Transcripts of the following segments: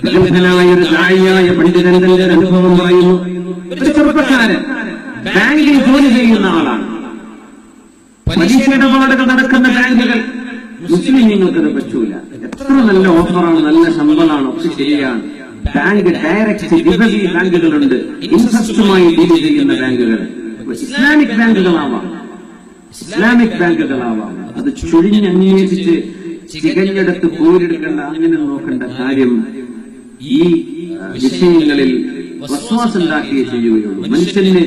പ്രഗത്ഭനായ ഒരു നായിയായ പണ്ഡിതൻ തന്റെ ഒരു അനുഭവം പറയുന്നു. ഒരു ചെറുപ്പക്കാരൻ ബാങ്കിൽ ജോലി ചെയ്യുന്ന ആളാണ്. പലിശ ഇടപാടുകൾ നടക്കുന്ന ബാങ്കുകൾ മുസ്ലിങ്ങൾക്ക് പറ്റൂല. എത്ര നല്ല ഓഫറാണ് നല്ല ശമ്പളമാണ് ഒക്കെ ശരിയാണ്. ബാങ്ക് ഡയറക്റ്റ് ഡിബലി ബാങ്കുകളുണ്ട്. ഇൻട്രസ്റ്റുമായി ഡീൽ ചെയ്യുന്ന ബാങ്കുകൾ. ഇസ്ലാമിക് ബാങ്കുകളാവാം. ഇസ്ലാമിക് ബാങ്കുകളാവാം. അത് ചുഴിഞ്ഞന്വേഷിച്ച് ചികഞ്ഞെടുത്ത് പോരെടുക്കേണ്ട അങ്ങനെ നോക്കേണ്ട കാര്യം ഈ വിഷയങ്ങളിൽ വസ്വാസുണ്ടാക്കിയേ ചെയ്യുകയുള്ളൂ. മനുഷ്യന്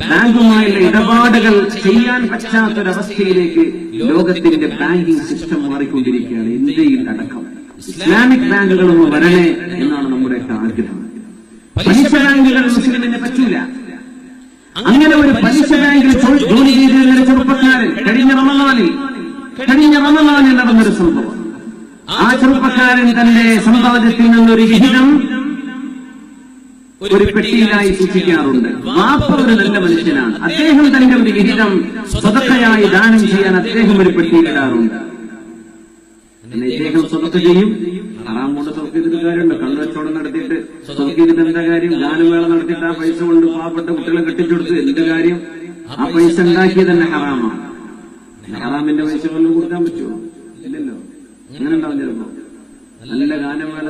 ബാങ്കുമായുള്ള ഇടപാടുകൾ ചെയ്യാൻ പറ്റാത്തൊരവസ്ഥയിലേക്ക് ലോകത്തിന്റെ ബാങ്കിംഗ് സിസ്റ്റം മാറിക്കൊണ്ടിരിക്കുകയാണ്. ഇന്ത്യയിൽ അടക്കം. ഇസ്ലാമിക് ബാങ്കുകളൊന്ന് വരണേ എന്നാണ് നമ്മുടെ ആഗ്രഹം. പലിശ ബാങ്കുകൾ മുസ്ലിമിനെ പറ്റൂല. അങ്ങനെ ഒരു പലിശ ബാങ്കിൽ ജോലി ചെയ്തിരുന്ന ചെറുപ്പക്കാരൻ കഴിഞ്ഞ റമദാനിൽ കഴിഞ്ഞ റമദാനിൽ നടന്നൊരു സംഭവം. ആ ചെറുപ്പക്കാരൻ തന്റെ സമ്പാദ്യത്തിൽ നിന്നൊരു വിഹിതം ഒരു പെട്ടിയിലായി സൂക്ഷിക്കാറുണ്ട്. വാപ്പ ഒരു നല്ല മനുഷ്യനാണ്. അദ്ദേഹം തന്റെ ഒരു വിഹിതം സ്വതക്കയായി ദാനം ചെയ്യാൻ അദ്ദേഹം ഒരു പെട്ടിയിലിടാറുണ്ട്. പിന്നെ ഇദ്ദേഹം സ്വതക്ക ചെയ്യും. ഹറാം കൊണ്ട് ചെയ്തിട്ട് കാര്യമുണ്ട്. കണ്ണുവച്ചോടം നടത്തിയിട്ട് ചെയ്തിട്ട് എന്താ കാര്യം? ഗാനമേള നടത്തിയിട്ട് ആ പൈസ കൊണ്ട് പാവപ്പെട്ട കുട്ടികളെ കെട്ടിച്ചെടുത്ത് എന്ത് കാര്യം? ആ പൈസ ഉണ്ടാക്കിയത് തന്നെ ഹറാമാണ്. ഹറാമിന്റെ പൈസ വല്ലതും കൊടുക്കാൻ പറ്റുമോ? ഇല്ലല്ലോ. അങ്ങനെ ഉണ്ടാവും ചിലപ്പോ നല്ല ഗാനമേള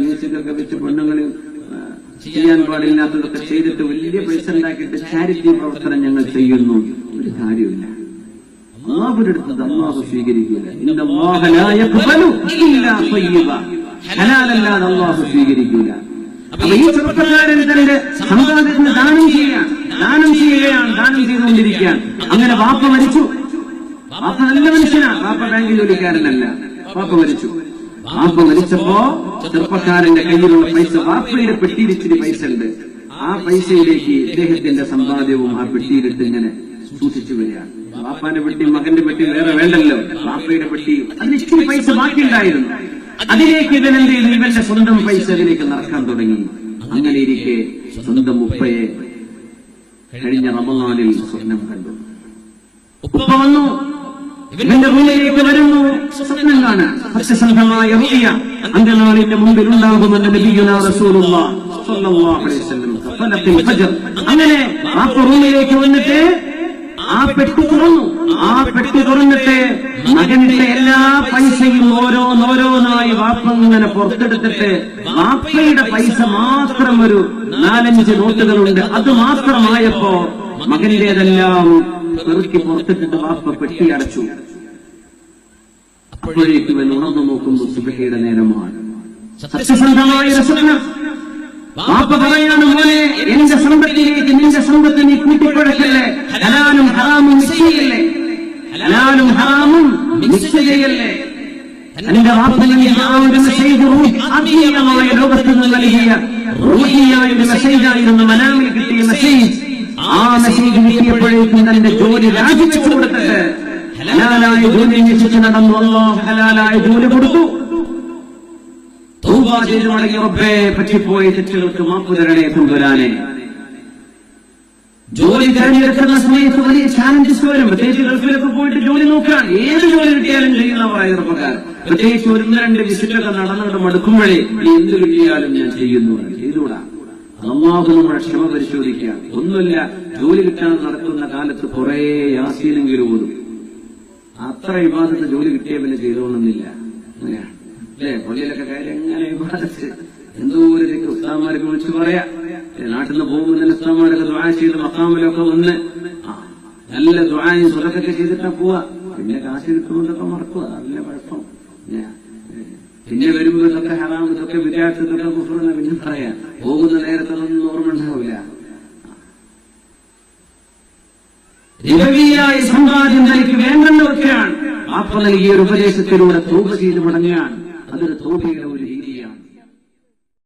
മ്യൂസിക് ഒക്കെ വെച്ച് പെണ്ണുങ്ങൾ ചെയ്യാൻ പാടില്ലാത്തതൊക്കെ ചെയ്തിട്ട് വലിയ പൈസ ഉണ്ടാക്കിയിട്ട് ചാരിറ്റി പ്രവർത്തനം ഞങ്ങൾ ചെയ്യുന്നു. ഒരു കാര്യമില്ല അള്ളാഹുവിന്റെ അടുത്ത് അള്ളാഹു സ്വീകരിക്കില്ല ഇന്ന തയ്യിബ. ഹലാലല്ലാതെ അള്ളാഹു സ്വീകരിക്കില്ല അപ്പൊ ഈ ചെറുപ്പക്കാരൻ തന്റെ സമ്പാദ്യത്തിന് ദാനം ചെയ്യാൻ ദാനം ചെയ്യുകയാണ് ദാനം ചെയ്തുകൊണ്ടിരിക്കുകയാണ്. അങ്ങനെ വാപ്പ മരിച്ചു. വാപ്പ നല്ല മനുഷ്യനാണ് വാപ്പ ബാങ്ക് ജോലിക്കാരനല്ല. വാപ്പ മരിച്ചു. വാപ്പ മരിച്ചപ്പോ ചെറുപ്പക്കാരന്റെ കയ്യിലുള്ള പൈസ വാപ്പയുടെ പെട്ടിയിലിച്ചിരി പൈസ ഉണ്ട്. ആ പൈസയിലേക്ക് ഇദ്ദേഹത്തിന്റെ സമ്പാദ്യവും ആ പെട്ടിയിലിട്ട് ഇങ്ങനെ സൂക്ഷിച്ചു വരികയാണ്. വാപ്പാന്റെ പെട്ടി മകന്റെ പെട്ടി വേറെ വേണ്ടല്ലോ. വാപ്പയുടെ പെട്ടി അതിന് ഇച്ചിരി പൈസ ബാക്കിയുണ്ടായിരുന്നു. അതിലേക്ക് ഇവൻ ചെയ്തു? ഇവന്റെ സ്വന്തം പൈസ അതിലേക്ക് നടക്കാൻ തുടങ്ങി. അങ്ങനെ ഇരിക്കെ സ്വന്തം ഉപ്പയെ കഴിഞ്ഞ റമനാലിൽ സ്വപ്നം കണ്ടു. ഉപ്പ വന്നു. ഇവന്റെ മുന്നിലേക്ക് വരുന്നു. സ്വപ്നം കാണാൻ സത്യസന്ധമായ അന്റെ നാളിന്റെ മുമ്പിൽ ഉണ്ടാകുമെന്ന് നബിയുന റസൂലുള്ള സ്വല്ലല്ലാഹു അലൈഹി വസല്ലം. ഫലത്തിൽ ഹജർ അങ്ങനെ ആ റൂമിലേക്ക് വന്നിട്ട് ആ പെട്ടി തുറന്നു. ആ പെട്ടി തുറന്നിട്ട് മകന്റെ എല്ലാ പൈസയും ഓരോന്നോരോന്നായി വാപ്പ ഇങ്ങനെ പുറത്തെടുത്തിട്ട് വാപ്പയുടെ പൈസ മാത്രം ഒരു നാലഞ്ച് നോട്ടുകളുണ്ട്. അത് മാത്രമായപ്പോ മകന്റേതെല്ലാം പെറുക്കി പുറത്തിട്ടിട്ട് വാപ്പ പെട്ടി അടച്ചു. അപ്പോഴേക്കും ഇവൻ ഉണർന്നു നോക്കുമ്പോൾ സുബഹയുടെ നേരമാണ്. സത്യസന്ധമായ വാപ്പ മോനെ എന്റെ സമ്പത്തിലേക്ക് നിന്റെ സമ്പത്ത് നീ കൂട്ടിക്കൊഴക്കല്ലേ ഹലാലും ഹറാമും നിശ്ചയല്ലേ? ഹലാലും ഹറാമും നിശ്ചയല്ലേ? എന്റെ വാപ്പനിൽ ആ ഒരു ലോകത്ത് നിന്ന് നൽകിയ റൂഹിയായ ഒരു മെസ്സേജായിരുന്നു മനാമിൽ കിട്ടിയ മെസ്സേജ്. ആ മെസ്സേജ് കിട്ടിയപ്പോഴേക്കും തന്റെ ജോലി രാജിച്ചു കൊടുത്തിട്ട് ഹലാലായ ജോലി അന്വേഷിച്ച് നടന്നു. ഹലാലായ ജോലി കൊടുത്തു. റബ്ബേ പറ്റിപ്പോയ തെറ്റുകൾക്ക് മാപ്പ് തരണേ ജോലി തിരഞ്ഞെടുക്കുന്ന സമയത്ത് വലിയ ചാലഞ്ചസ് വരും. പ്രത്യേകിച്ച് ഗൾഫിലൊക്കെ പോയിട്ട് ജോലി നോക്കാൻ. ഏത് ജോലി കിട്ടിയാലും ചെയ്യുന്നവരായ ചെറുപ്പക്കാർ പ്രത്യേകിച്ച് ഒന്ന് രണ്ട് വിസിറ്റൊക്കെ നടന്നിട്ട് മടുക്കുമ്പോഴേ എന്ത് കിട്ടിയാലും ഞാൻ ചെയ്യുന്നു. ചെയ്തുകൂടാ. അള്ളാഹു നമ്മുടെ ക്ഷമ പരിശോധിക്കുക ഒന്നുമില്ല ജോലി കിട്ടാതെ നടക്കുന്ന കാലത്ത് കുറെ യാസീനെങ്കിലും ഓതും അത്ര വിവാദത്തെ ജോലി കിട്ടിയ പിന്നെ ചെയ്തോണമെന്നില്ല അങ്ങനെയാണ് അല്ലേ? പള്ളിയിലൊക്കെ കയറി എങ്ങനെ വിവാദത്ത് എന്തോ ഒരു ഉസ്താന്മാരൊക്കെ വിളിച്ചു പറയാ. നാട്ടിൽ നിന്ന് പോകുമ്പോൾ തന്നെ ഉസ്താന്മാരൊക്കെ ദ്വാ ചെയ്ത് മക്കാമിലൊക്കെ വന്ന് നല്ല ദ്വായും സ്വലക്കൊക്കെ ചെയ്തിട്ടാ പോവാ. പിന്നെ കാശ് കിട്ടുമ്പോഴൊക്കെ മറക്കുക അതിന്റെ കുഴപ്പം പിന്നെ, വരുമ്പോൾ ഇതൊക്കെ ഹറാം ഇതൊക്കെ വിദ്യാർത്ഥി ഇതൊക്കെ കുഫറെന്ന് പിന്നെ പറയാം. പോകുന്ന നേരത്തെ ഒന്നും ഓർമ്മ ഉണ്ടാവില്ല. രവിയായ സമ്പാദ്യം തനിക്ക് വേണ്ടെന്ന് വെക്കുകയാണ് ആപ്പ നൽകിയ ഒരു ഉപദേശത്തിലൂടെ തോപ ചെയ്ത് മടങ്ങുകയാണ്. അതൊരു തോപയുടെ